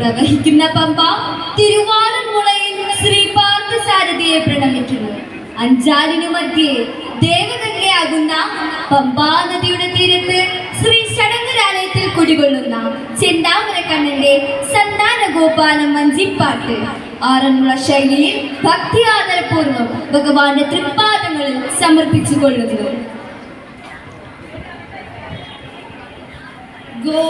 പ്രവഹിക്കുന്ന പമ്പ തിരുവാറന്മുളയിൽ ശ്രീ പാർത്ഥസാരഥിയെ പ്രണമിക്കുന്നു. അഞ്ചാലിനു മധ്യേ ദേവഗംഗയാകുന്ന പമ്പാ നദിയുടെ തീരത്ത് ശ്രീ ഷടങ്കരാലയത്തിൽ കുടികൊള്ളുന്ന ചെന്താമരക്കണ്ണന്റെ സന്താന ഗോപാലം വഞ്ചിപ്പാട്ട് ആറന്മുള ശൈലിയിൽ ഭക്തി ആദരപൂർവം ഭഗവാന്റെ തൃപ്പാദങ്ങളിൽ സമർപ്പിച്ചു കൊള്ളുന്നു ഗോ